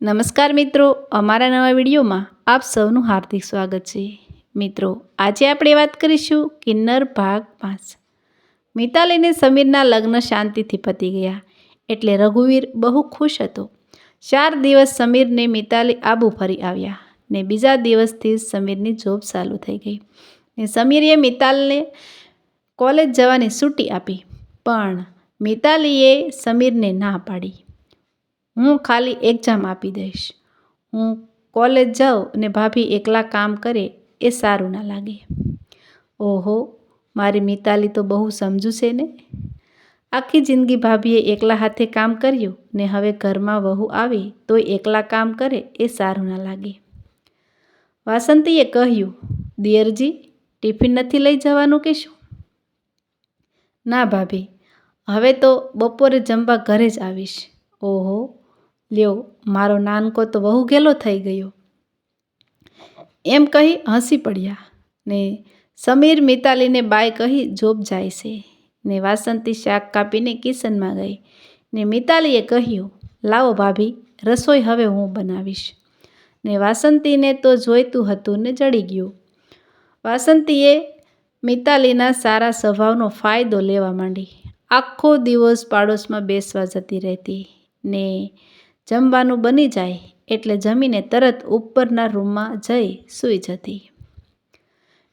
નમસ્કાર મિત્રો, અમારા નવા વિડીયોમાં આપ સૌનું હાર્દિક સ્વાગત છે. મિત્રો, આજે આપણે વાત કરીશું કિન્નર ભાગ પાંચ. મિતાલીને સમીરના લગ્ન શાંતિથી પતી ગયા એટલે રઘુવીર બહુ ખુશ હતો. ચાર દિવસ સમીરને મિતાલી આબુ ફરી આવ્યા ને બીજા દિવસથી સમીરની જોબ ચાલુ થઈ ગઈ. ને સમીરે મિતાલને કોલેજ જવાની છૂટી આપી, પણ મિતાલીએ સમીરને ના પાડી. હું ખાલી એક્ઝામ આપી દઈશ. હું કોલેજ જાઉં અને ભાભી એકલા કામ કરે એ સારું ના લાગે. ઓહો, મારી મિતાલી તો બહુ સમજુ છે ને? આખી જિંદગી ભાભીએ એકલા હાથે કામ કર્યું ને હવે ઘરમાં વહુ આવી તોય એકલા કામ કરે એ સારું ના લાગે. વાસંતીએ કહ્યું, દિયરજી, ટિફિન નથી લઈ જવાનું કે શું? ના ભાભી, હવે તો બપોરે જમવા ઘરે જ આવીશ. ઓહો લ્યો, મારો નાનકો તો બહુ ગેલો થઈ ગયો. એમ કહી હસી પડ્યા ને સમીર મિતાલીને બાય કહી, જોબ જાય છે. ને વાસંતી શાક કાપીને કિચનમાં ગઈ ને મિતાલીએ કહ્યું, લાવો ભાભી, રસોઈ હવે હું બનાવીશ. ને વાસંતીને તો જોઈતું હતું ને જડી ગયું. વાસંતીએ મિતાલીના સારા સ્વભાવનો ફાયદો લેવા માંડી. આખો દિવસ પાડોશમાં બેસવા જતી રહેતી ને જમવાનું બની જાય એટલે જમીને તરત ઉપરના રૂમમાં જઈ સૂઈ જતી.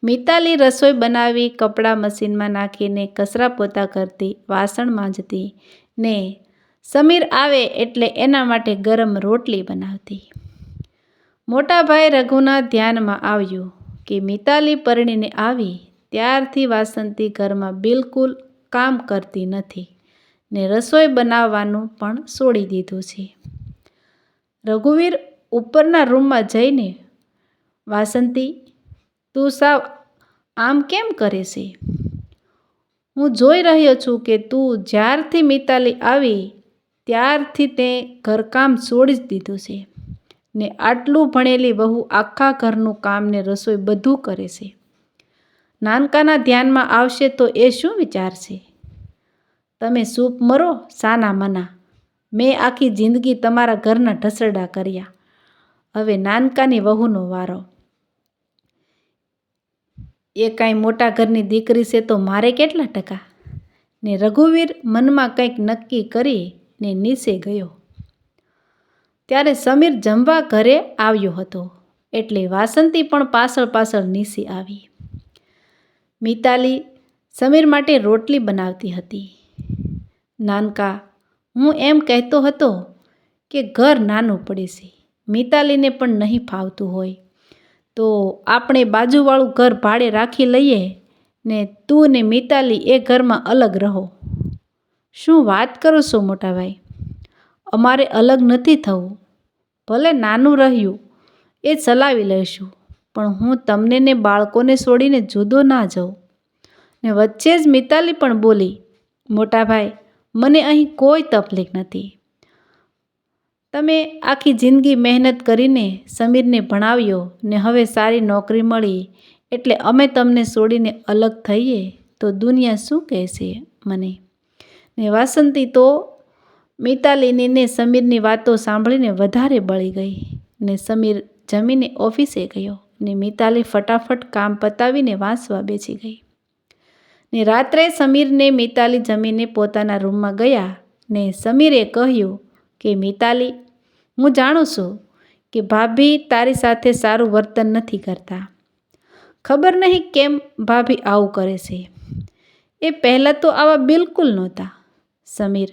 મિતાલી રસોઈ બનાવી કપડાં મશીનમાં નાખીને કચરા પોતા કરતી, વાસણ માંજતી ને સમીર આવે એટલે એના માટે ગરમ રોટલી બનાવતી. મોટા ભાઈ રઘુના ધ્યાનમાં આવ્યું કે મિતાલી પરણીને આવી ત્યારથી વાસંતી ઘરમાં બિલકુલ કામ કરતી નથી ને રસોઈ બનાવવાનું પણ છોડી દીધું છે. રઘુવીર ઉપરના રૂમમાં જઈને, વાસંતી, તું સાવ આમ કેમ કરે છે? હું જોઈ રહ્યો છું કે તું જ્યારથી મિતાલી આવી, ત્યારથી તે ઘરકામ છોડી જ દીધું છે ને આટલું ભણેલી વહુ આખા ઘરનું કામ ને રસોઈ બધું કરે છે. નાનકાના ધ્યાનમાં આવશે તો એ શું વિચારશે? તમે સૂપ મરો સાના મના મેં આખી જિંદગી તમારા ઘરના ઢસરડા કર્યા. હવે નાનકાની વહુનો વારો. એ કાંઈ મોટા ઘરની દીકરી છે તો મારે કેટલા ટકા? ને રઘુવીર મનમાં કંઈક નક્કી કરી ને નીચે ગયો. ત્યારે સમીર જમવા ઘરે આવ્યો હતો. એટલે વાસંતી પણ પાછળ પાછળ નીસી આવી. મિતાલી સમીર માટે રોટલી બનાવતી હતી. નાનકા હું એમ કહેતો હતો કે ઘર નાનું પડે છે, મિતાલીને પણ નહીં ફાવતું હોય. તો આપણે બાજુવાળું ઘર ભાડે રાખી લઈએ ને તું ને મિતાલી એ ઘરમાં અલગ રહો. શું વાત કરો છો મોટાભાઈ? અમારે અલગ નથી થવું. ભલે નાનું રહ્યું, એ ચલાવી લઈશું, પણ હું તમને ને બાળકોને છોડીને જુદો ના જાઉં. ને વચ્ચે જ મિતાલી પણ બોલી, મોટાભાઈ મને અહીં કોઈ તકલીફ નથી. તમે આખી જિંદગી મહેનત કરીને સમીરને ભણાવ્યો ને હવે સારી નોકરી મળી એટલે અમે તમને છોડીને અલગ થઈએ તો દુનિયા શું કહેશે મને? ને વાસંતી તો મિતાલીની ને સમીરની વાતો સાંભળીને વધારે બળી ગઈ ને સમીર જમીને ઓફિસે ગયો ને મિતાલી ફટાફટ કામ પતાવીને વાંચવા બેસી ગઈ. ને રાત્રે સમીરને મિતાલી જમીને પોતાના રૂમમાં ગયા ને સમીરે કહ્યું કે, મિતાલી, હું જાણું છું કે ભાભી તારી સાથે સારું વર્તન નથી કરતા. ખબર નહીં કેમ ભાભી આવું કરે છે. એ પહેલાં તો આવા બિલકુલ નહોતા. સમીર,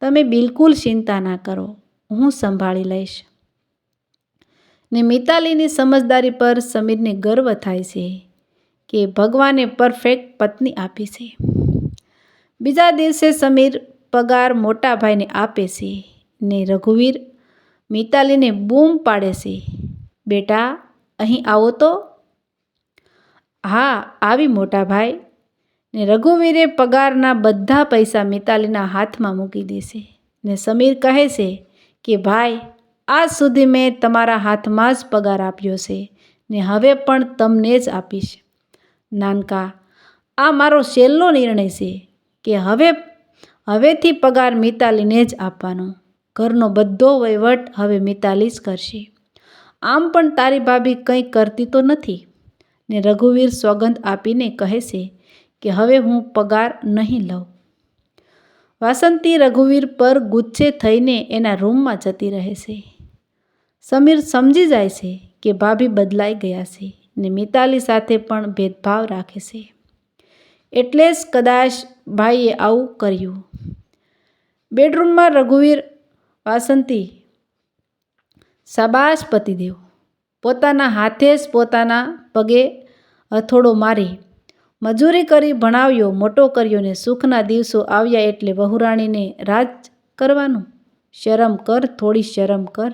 તમે બિલકુલ ચિંતા ના કરો, હું સંભાળી લઈશ. ને મિતાલીની સમજદારી પર સમીરને ગર્વ થાય છે. કે ભગવાને પરફેક્ટ પત્ની આપી છે. બીજા દિવસે સમીર પગાર મોટા ભાઈને આપે છે ને રઘુવીર મિતાલીને બૂમ પાડે છે. બેટા, અહીં આવો તો. હા, આવી મોટા ભાઈ. ને રઘુવીરે પગારના બધા પૈસા મિતાલીના હાથમાં મૂકી દેશે ને સમીર કહે છે કે, ભાઈ, આજ સુધી મેં તમારા હાથમાં જ પગાર આપ્યો છે ને હવે પણ તમને જ આપીશ. નાનકા, આ મારો છેલ્લો નિર્ણય છે કે હવે, હવેથી પગાર મિતાલીને જ આપવાનો. ઘરનો બધો વહીવટ હવે મિતાલી જ કરશે. આમ પણ તારી ભાભી કંઈ કરતી તો નથી? ને રઘુવીર સોગંદ આપીને કહે છે કે હવે હું પગાર નહીં લઉં. વાસંતી રઘુવીર પર ગુચ્છે થઈને એના રૂમમાં જતી રહે છે. સમીર સમજી જાય છે કે ભાભી બદલાઈ ગયા છે. ને મિતાલી સાથે પણ ભેદભાવ રાખે છે. એટલે જ કદાચ ભાઈએ આવું કર્યું. બેડરૂમમાં રઘુવીર, વાસંતી, શાબાશ પતિદેવ. પોતાના હાથે જ પોતાના પગે હથોડો મારી, મજૂરી કરી ભણાવ્યો, મોટો કર્યો ને સુખના દિવસો આવ્યા એટલે વહુરાણીને રાજ કરવાનું. શરમ કર, થોડી શરમ કર.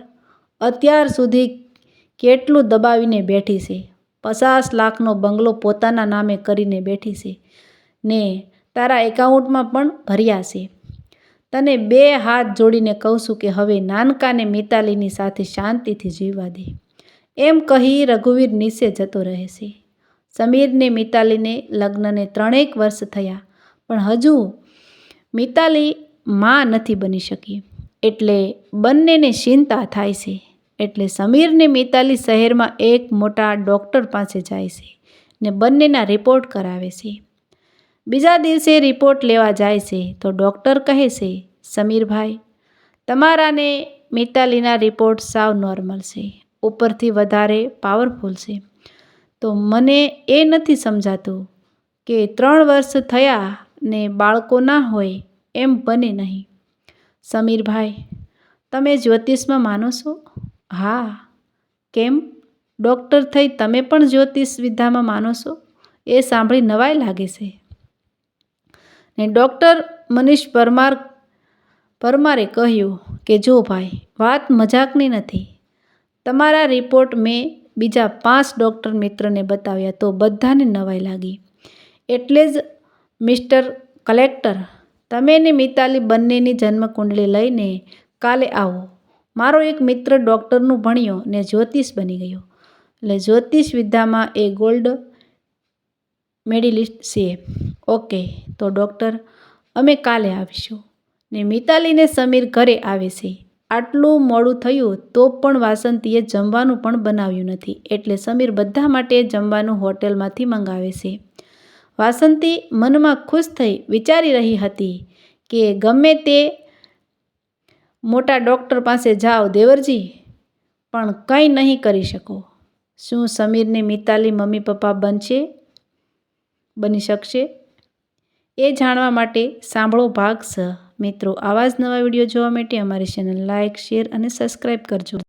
અત્યાર સુધી કેટલું દબાવીને બેઠી છે. પચાસ લાખનો બંગલો પોતાના નામે કરીને બેઠી છે ને તારા એકાઉન્ટમાં પણ ભર્યા છે. તને બે હાથ જોડીને કહું છું કે હવે નાનકાને મિતાલીની સાથે શાંતિથી જીવવા દે. એમ કહી રઘુવીર નીચે જતો રહે છે. સમીરને મિતાલીને લગ્નને ત્રણેક વર્ષ થયા, પણ હજુ મિતાલી માં નથી બની શકી. એટલે બંનેને ચિંતા થાય છે. એટલે સમીરને મિતાલી શહેરમાં એક મોટા ડૉક્ટર પાસે જાય છે ને બંનેના રિપોર્ટ કરાવે છે. બીજા દિવસે રિપોર્ટ લેવા જાય છે તો ડૉક્ટર કહે છે, સમીરભાઈ, તમારાને મિતાલીના રિપોર્ટ સાવ નોર્મલ છે, ઉપરથી વધારે પાવરફુલ છે. તો મને એ નથી સમજાતું કે ત્રણ વર્ષ થયા ને બાળકો ના હોય એમ બને નહીં. સમીરભાઈ, તમે જ્યોતિષમાં માનો છો? હા, કેમ? ડૉક્ટર થઈ તમે પણ જ્યોતિષ વિદ્યામાં માનો છો? એ સાંભળી નવાઈ લાગે છે. ને ડૉક્ટર મનીષ પરમાર, પરમારે કહ્યું કે જો ભાઈ, વાત મજાકની નથી. તમારા રિપોર્ટ મેં બીજા પાંચ ડૉક્ટર મિત્રને બતાવ્યા તો બધાને નવાઈ લાગી. એટલે જ મિસ્ટર કલેક્ટર, તમે ને મિતાલી બંનેની જન્મકુંડલી લઈને કાલે આવો. મારો એક મિત્ર ડૉક્ટરનું ભણ્યો ને જ્યોતિષ બની ગયો. એટલે જ્યોતિષ વિદ્યામાં એ ગોલ્ડ મેડિલિસ્ટ છે ઓકે, તો ડૉક્ટર, અમે કાલે આવીશું. ને મિતાલીને સમીર ઘરે આવે છે. આટલું મોડું થયું તો પણ વાસંતીએ જમવાનું પણ બનાવ્યું નથી. એટલે સમીર બધા માટે જમવાનું હોટેલમાંથી મંગાવે છે. વાસંતી મનમાં ખુશ થઈ વિચારી રહી હતી કે ગમે તે મોટા ડૉક્ટર પાસે જાઓ દેવરજી, પણ કંઈ નહીં કરી શકો. શું સમીરને મિતાલી મમ્મી પપ્પા બનશે? બની શકશે? એ જાણવા માટે સાંભળો ભાગ સ. મિત્રો, આવા જ નવા વીડિયો જોવા માટે અમારી ચેનલ લાઇક શેર અને સબસ્ક્રાઈબ કરજો.